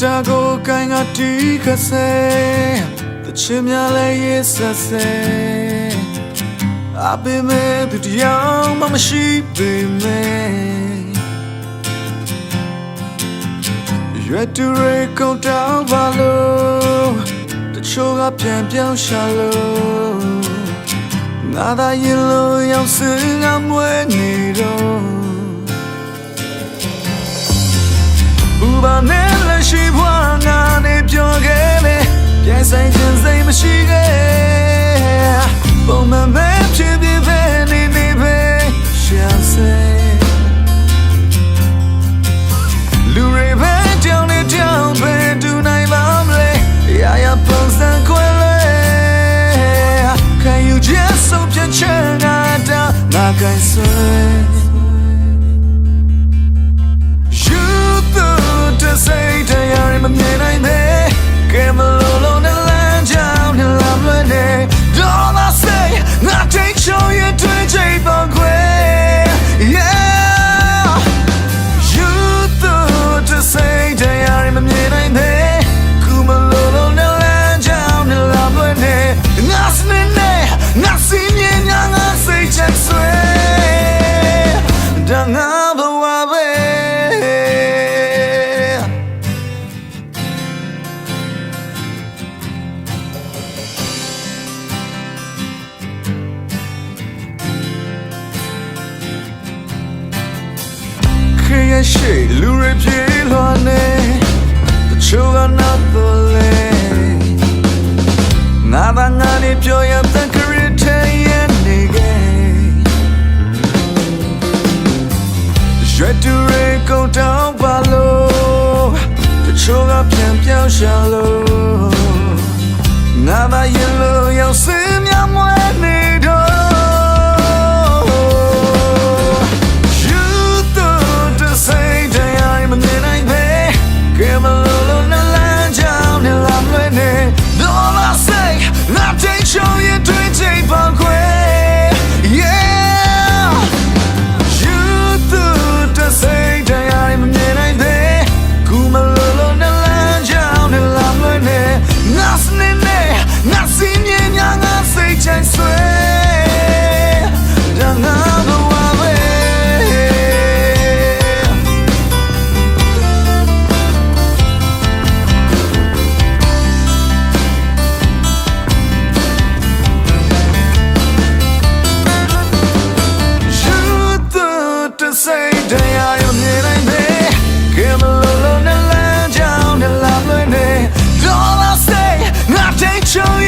တာကိုကိုင်းကတီးခဆဲတချင်များလဲရေးဆက်ဆဲအပင်မဲ့သူတရားမှမရှိပေမဲ့ရွယ်တူရေကုန်တောင်းပါလို့တချို့ကပြန်ပြောင်းရှာလို့ငါသာရင်လို့ရောက်စင်ကမွေးနေတော့ဥပါနဲ့လက် ရှိဘဝငါနေပြောခဲ့လေပြန်ဆိုင်ခြင်းစိတ်မရှိခဲ့ပုံမှန်ပဲဖြစ်ဖြစ်ပဲနေနေပဲရှာစေလူတွေပဲကြောင်နေကြောင်ပဲဒူနိုင်ပါမလဲရာရာပုံစံခွဲလဲ Can you just so ပြန်ချင်တာငါကိုင်ဆွဲ Don't have a way Create shade လူတွေပြေးလွှာနေတချို့ကနောက်တော့လေငါသာငါနေပြောရတဲ့ခရစ်တဲ့ ရွယ်တူရေကုန်တော တရားရမြင်နိုင်ပေခင်မလို့လို့နဲ့လမ်းကြောင်းနဲ့လာလွင်နေ All I say ငါတိတ်ချုံ